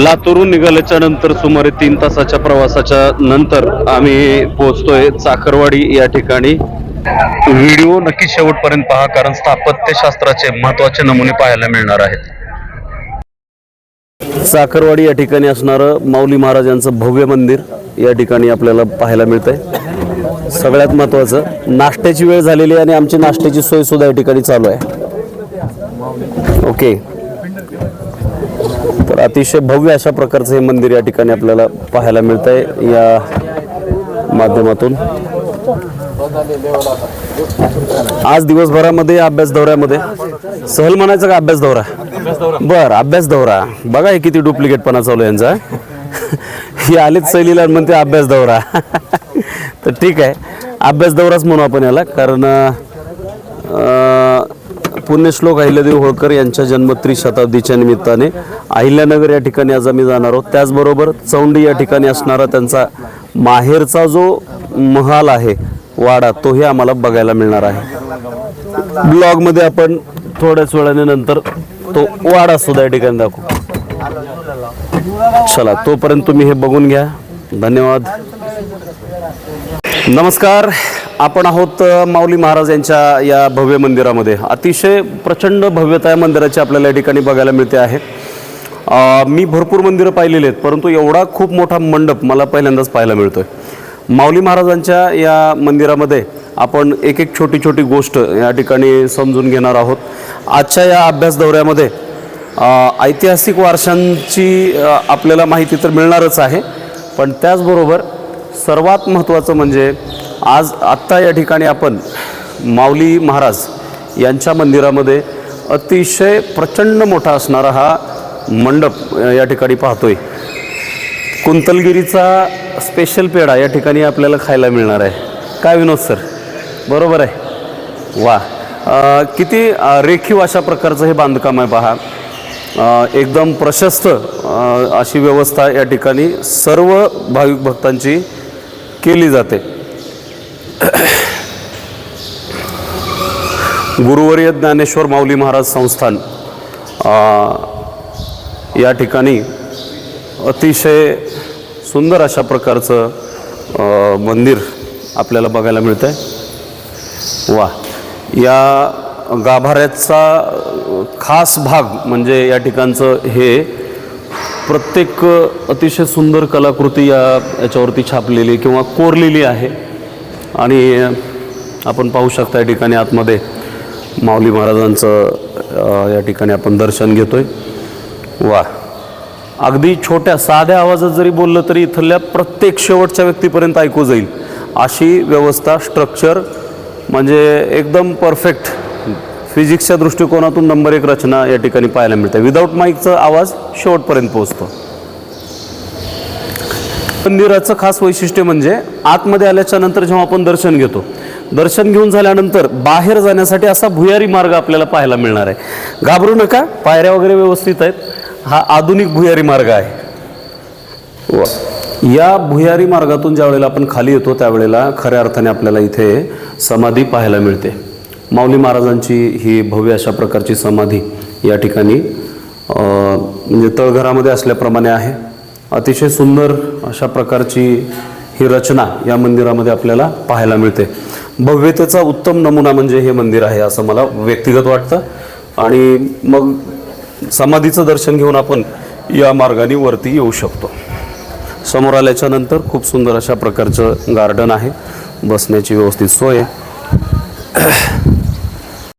लातूरून निघाल्याच्या नंतर सुमारे तीन तासाच्या प्रवासाच्या नंतर आम्ही पोहोचतोय चाकरवाडी या ठिकाणी. व्हिडिओ नक्की शेवटपर्यंत पहा कारण स्थापत्यशास्त्राचे महत्त्वाचे नमुने पाहायला मिळणार आहेत. चाकरवाडी या ठिकाणी असणारं माऊली महाराजांचं भव्य मंदिर या ठिकाणी आपल्याला पाहायला मिळतंय. सगळ्यात महत्वाचं नाश्त्याची वेळ झालेली आहे आणि आमची नाश्त्याची सोय सुद्धा या ठिकाणी चालू आहे. ओके. अतिशय भव्य अशा प्रकारचं हे मंदिर या ठिकाणी आपल्याला पाहायला मिळत आहे या माध्यमातून. आज दिवसभरामध्ये अभ्यास दौऱ्यामध्ये. सहल म्हणायचं का अभ्यास दौरा? बर अभ्यास दौरा. बघा हे किती डुप्लिकेटपणा चालू यांचा. ही आलेच सहलीला म्हणते अभ्यास दौरा. तर ठीक आहे. अभ्यास दौराच म्हणू आपण याला कारण पुण्यश्लोक अहिल्यादेवी होळकर यांच्या जन्म त्रिशताब्दीच्या निमित्ताने अहिल्यानगर या ठिकाणी आज आम्ही जाणार आहोत. त्याचबरोबर चौंडी या ठिकाणी असणारा त्यांचा माहेरचा जो महाल आहे वाडा तोही आम्हाला बघायला मिळणार आहे. ब्लॉगमध्ये आपण थोड्याच वेळाने नंतर तो वाडा सुद्धा या ठिकाणी दाखवू. चला तोपर्यंत तुम्ही हे बघून घ्या. धन्यवाद. नमस्कार. आपण आहोत माऊली महाराज यांच्या या भव्य मंदिरामध्ये. अतिशय प्रचंड भव्यता या मंदिराची आपल्याला या ठिकाणी बघायला मिळते आहे. मी भरपूर मंदिरं पाहिलेली आहेत परंतु एवढा खूप मोठा मंडप मला पहिल्यांदाच पाहायला मिळतो आहे माऊली महाराजांच्या या मंदिरामध्ये आपण एक एक छोटी छोटी गोष्ट या ठिकाणी समजून घेणार आहोत. आजच्या या अभ्यास दौऱ्यामध्ये ऐतिहासिक वारशांची आपल्याला माहिती तर मिळणारच आहे पण त्याचबरोबर सर्वात महत्त्वाचं म्हणजे आज आत्ता या ठिकाणी आपण माऊली महाराज यांच्या मंदिरामध्ये अतिशय प्रचंड मोठा असणारा हा मंडप या ठिकाणी पाहतोय. कुंतलगिरीचा स्पेशल पेढा या ठिकाणी आपल्याला खायला मिळणार आहे. काय विनोद सर बरोबर आहे. वा. किती रेखीव अशा प्रकारचं हे बांधकाम आहे पहा. एकदम प्रशस्त अशी व्यवस्था या ठिकाणी सर्व भाविक भक्तांची केली जाते. गुरुवर्य ज्ञानेश्वर माऊली महाराज संस्थान या ठिकाणी अतिशय सुंदर अशा प्रकारचं मंदिर आपल्याला बघायला मिळतं आहे वा या गाभाऱ्याचा खास भाग म्हणजे या ठिकाणचं हे प्रत्येक अतिशय सुंदर कलाकृती या याच्यावरती छापलेली किंवा कोरलेली आहे. आणि आपण पाहू शकता या ठिकाणी आतमध्ये माऊली महाराजांचं या ठिकाणी आपण दर्शन घेतोय. वा. अगदी छोट्या साध्या आवाजात जरी बोललं तरी इथल्या प्रत्येक शेवटच्या व्यक्तीपर्यंत ऐकू जाईल. अशी व्यवस्था स्ट्रक्चर म्हणजे एकदम परफेक्ट फिजिक्सच्या दृष्टिकोनातून नंबर एक रचना या ठिकाणी पाहायला मिळते. विदाऊट माईकचा आवाज शेवटपर्यंत पोहोचतो. मंदिराचं खास वैशिष्ट्य म्हणजे आतमध्ये आल्याच्यानंतर जेव्हा आपण दर्शन घेतो दर्शन घेऊन झाल्यानंतर बाहेर जाण्यासाठी असा भुयारी मार्ग आपल्याला पाहायला मिळणार आहे. घाबरू नका पायऱ्या वगैरे व्यवस्थित आहेत. हा आधुनिक भुयारी मार्ग आहे. या भुयारी मार्गातून ज्या वेळेला आपण खाली येतो त्यावेळेला खऱ्या अर्थाने आपल्याला इथे समाधी पाहायला मिळते. माऊली महाराजांची ही भव्य अशा प्रकारची समाधी या ठिकाणी म्हणजे तळघरामध्ये असल्याप्रमाणे आहे. अतिशय सुंदर अशा प्रकारची ही रचना या मंदिरामध्ये आपल्याला पाहायला मिळते. भव्यतेचा उत्तम नमुना म्हणजे हे मंदिर आहे असं मला व्यक्तिगत वाटतं. आणि मग समाधीचं दर्शन घेऊन आपण या मार्गाने वरती येऊ शकतो. समोर आल्याच्यानंतर खूप सुंदर अशा प्रकारचं गार्डन आहे. बसण्याची व्यवस्थित सोय आहे.